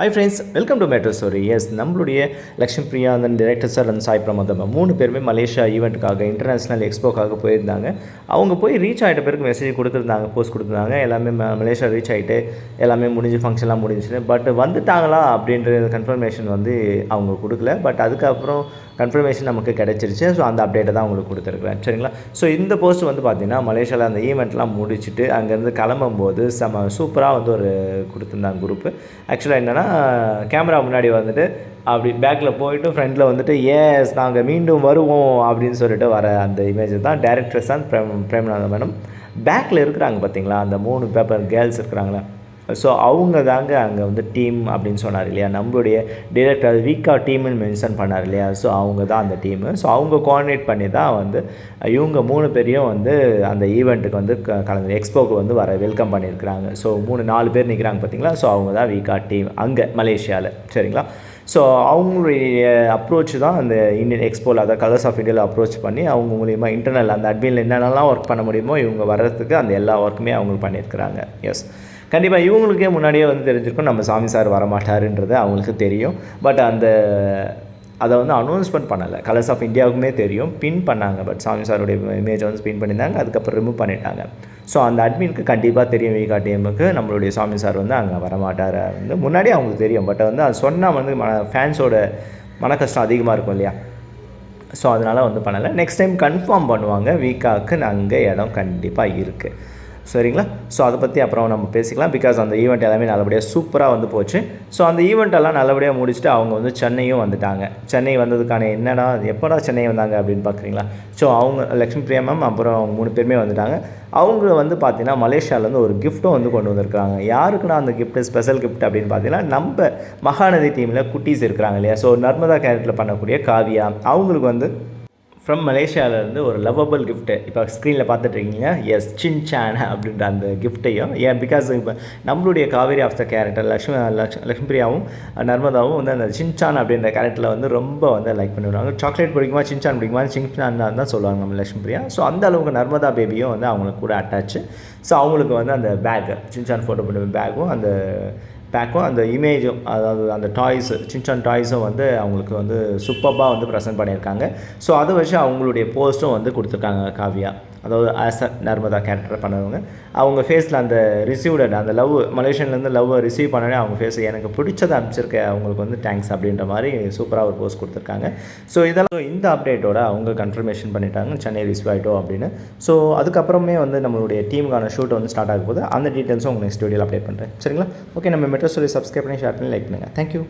Hi friends welcome to matter story yes நம்மளுடைய லக்ஷ்மி பிரியா அந்த director sir and Sai Pramodam மூணு பேருமே மலேசியா ஈவெண்ட்டுக்காக இன்டர்நேஷ்னல் எக்ஸ்போக்காக போயிருந்தாங்க. அவங்க போய் ரீச் ஆகிட்ட பேருக்கு மெசேஜ் கொடுத்துருந்தாங்க போஸ்ட் கொடுத்துருந்தாங்க. எல்லாமே மலேசியா ரீச் ஆகிட்டு எல்லாமே முடிஞ்சு ஃபங்க்ஷன்லாம் முடிஞ்சுச்சு பட் வந்துட்டாங்களா அப்படின்ற கன்ஃபர்மேஷன் வந்து அவங்க கொடுக்கல. பட் அதுக்கப்புறம் கன்ஃபர்மேஷன் நமக்கு கிடச்சிருச்சு. ஸோ அந்த அப்டேட்டை தான் உங்களுக்கு கொடுத்துருக்குறேன். சரிங்களா? ஸோ இந்த போஸ்ட் வந்து பார்த்திங்கன்னா மலேசியாவில் அந்த ஈவெண்ட்லாம் முடிச்சுட்டு அங்கேருந்து கிளம்பும்போது செம சூப்பராக வந்து ஒரு கொடுத்துருந்தாங்க குரூப்பு ஆக்சுவலாக என்னென்னா கேமரா முன்னாடி வந்துட்டு அப்படி பேக்கில் போயிட்டு ஃப்ரெண்டில் வந்துட்டு ஏஸ் நாங்கள் மீண்டும் வருவோம் அப்படின்னு சொல்லிட்டு வர அந்த இமேஜ் தான் டேரக்டர் தான் பிரேம் பிரேம்நாத மேடம் பேக்கில் இருக்கிறாங்க பார்த்தீங்களா அந்த மூணு பேப்பர் கேர்ள்ஸ் இருக்கிறாங்களே. ஸோ அவங்க தாங்க அங்கே வந்து டீம் அப்படின்னு சொன்னார் இல்லையா? நம்மளுடைய டிரெக்டர் வீக்கா டீம்னு மென்ஷன் பண்ணார் இல்லையா? ஸோ அவங்க தான் அந்த டீமு ஸோ அவங்க கோஆர்டினேட் பண்ணி தான் வந்து இவங்க மூணு பேரையும் வந்து அந்த ஈவெண்ட்டுக்கு வந்து கலந்து எக்ஸ்போக்கு வந்து வர வெல்கம் பண்ணியிருக்கிறாங்க. ஸோ மூணு நாலு பேர் நிற்கிறாங்க பார்த்தீங்களா? ஸோ அவங்க தான் வீக்கா டீம் அங்கே மலேசியாவில் சரிங்களா? ஸோ அவங்களுடைய அப்ரோச் தான் அந்த இந்தியன் எக்ஸ்போவில் அதாவது கலர்ஸ் ஆஃப் இந்தியாவில் அப்ரோச் பண்ணி அவங்க மூலியமாக இன்டர்னல் அந்த அட்மினில் என்னென்னலாம் ஒர்க் பண்ண முடியுமோ இவங்க வர்றதுக்கு அந்த எல்லா ஒர்க்குமே அவங்க பண்ணியிருக்கிறாங்க. எஸ் கண்டிப்பாக இவங்களுக்கே முன்னாடியே வந்து தெரிஞ்சிருக்கும் நம்ம சாமி சார் வரமாட்டாருன்றது அவங்களுக்கு தெரியும். பட் அந்த அதை வந்து அனௌன்ஸ்மெண்ட் பண்ணலை. கலர்ஸ் ஆஃப் இந்தியாவுக்குமே தெரியும். பின் பண்ணாங்க. பட் சாமி சாருடைய இமேஜை வந்து பின் பண்ணியிருந்தாங்க. அதுக்கப்புறம் ரிமூவ் பண்ணிட்டாங்க. ஸோ அந்த அட்மினுக்கு கண்டிப்பாக தெரியும் வீகா நம்மளுடைய சாமி சார் வந்து அங்கே வரமாட்டார் வந்து முன்னாடியே அவங்களுக்கு தெரியும். பட் வந்து அது சொன்னால் வந்து மன ஃபேன்ஸோட மன கஷ்டம் அதிகமாக இருக்கும் இல்லையா? ஸோ அதனால் வந்து பண்ணலை. நெக்ஸ்ட் டைம் கன்ஃபார்ம் பண்ணுவாங்க. வீக்காவுக்கு அங்கே இடம் கண்டிப்பாக இருக்குது சரிங்களா? ஸோ அதை பற்றி அப்புறம் நம்ம பேசிக்கலாம். பிகாஸ் அந்த ஈவெண்ட் எல்லாமே நல்லபடியாக சூப்பராக வந்து போச்சு. ஸோ அந்த ஈவெண்ட் எல்லாம் நல்லபடியாக முடிச்சுட்டு அவங்க வந்து சென்னையும் வந்துட்டாங்க. சென்னை வந்ததுக்கான என்னடா எப்போடா சென்னை வந்தாங்க அப்படின்னு பார்க்குறீங்களா ஸோ அவங்க லக்ஷ்மி பிரியா மேம் அப்புறம் அவங்க மூணு பேருமே வந்துட்டாங்க. அவங்க வந்து பார்த்தீங்கன்னா மலேசியாவிலேருந்து ஒரு கிஃப்ட்டும் வந்து கொண்டு வந்திருக்காங்க. யாருக்குன்னா அந்த கிஃப்ட்டு ஸ்பெஷல் கிஃப்ட் அப்படின்னு பார்த்தீங்கன்னா நம்ம மகாநதி டீமில் குட்டீஸ் இருக்கிறாங்க இல்லையா? ஸோ நர்மதா கேரக்டரில் பண்ணக்கூடிய காவியா. அவங்களுக்கு வந்து ஃப்ரம் மலேசியாவிலேருந்து ஒரு லவ்வபிள் கிஃப்ட்டு இப்போ ஸ்க்ரீனில் பார்த்துட்ருக்கீங்க எஸ் சின் சான் அப்படின்ற அந்த கிஃப்ட்டையும் ஏன் பிகாஸ் இப்போ நம்மளுடைய Kaveri of the character Lakshmi Lakshmi பிரியாவும் நர்மதாவும் வந்து அந்த சின்சான் அப்படின்ற கேரக்டரில் வந்து ரொம்ப வந்து லைக் பண்ணிவிடுவாங்க சாக்லேட் பிடிக்குமா சின்சான் பிடிக்குமா சின்சான் தான் சொல்லுவாங்க நம்ம லக்ஷ்மிபிரியா. ஸோ அந்த அளவுக்கு நர்மதா பேபியும் வந்து அவங்களுக்கு கூட அட்டாச்சு ஸோ அவங்களுக்கு வந்து அந்த பேக்கு சின்சான் ஃபோட்டோ பண்ண பேக்கும் அந்த பேக்கும் அந்த இமேஜும் அதாவது அந்த டாய்ஸு சின்சான் டாய்ஸும் வந்து அவங்களுக்கு வந்து சூப்பராக வந்து ப்ரெசென்ட் பண்ணியிருக்காங்க. ஸோ அதை வச்சு அவங்களுடைய போஸ்ட்டும் வந்து கொடுத்துருக்காங்க காவியா. அதாவது ஆஸ் அ நர்மதா கேரக்டர் பண்ணவங்க. அவங்க ஃபேஸில் அந்த ரிசீவ்டு அந்த லவ் மலேஷியன்லேருந்து லவ்வை ரிசீவ் பண்ணனே அவங்க ஃபேஸ் எனக்கு பிடிச்சதை அனுப்பிச்சிருக்க அவங்களுக்கு வந்து தேங்க்ஸ் அப்படின்ற மாதிரி சூப்பராக ஒரு போஸ்ட் கொடுத்துருக்காங்க. ஸோ இதெல்லாம் இந்த அப்டேட்டோட அவங்க கன்ஃபர்மேஷன் பண்ணிட்டாங்க சென்னை ரிசீவ் ஆகிட்டோம் அப்படின்னு. ஸோ அதுக்கப்புறமே வந்து நம்மளுடைய டீமுக்கான ஷூட் வந்து ஸ்டார்ட் ஆகும் போது அந்த டீட்டெயில்ஸும் உங்களுக்கு நெக்ஸ்ட் வீடியோவில் அப்டேட் பண்ணுறேன் சரிங்களா? ஓகே நம்ம மெட்ரோ ஸ்டோரி சப்ஸ்கிரைப் பண்ணி ஷேர் பண்ணி லைக் பண்ணுங்கள் தேங்க்யூ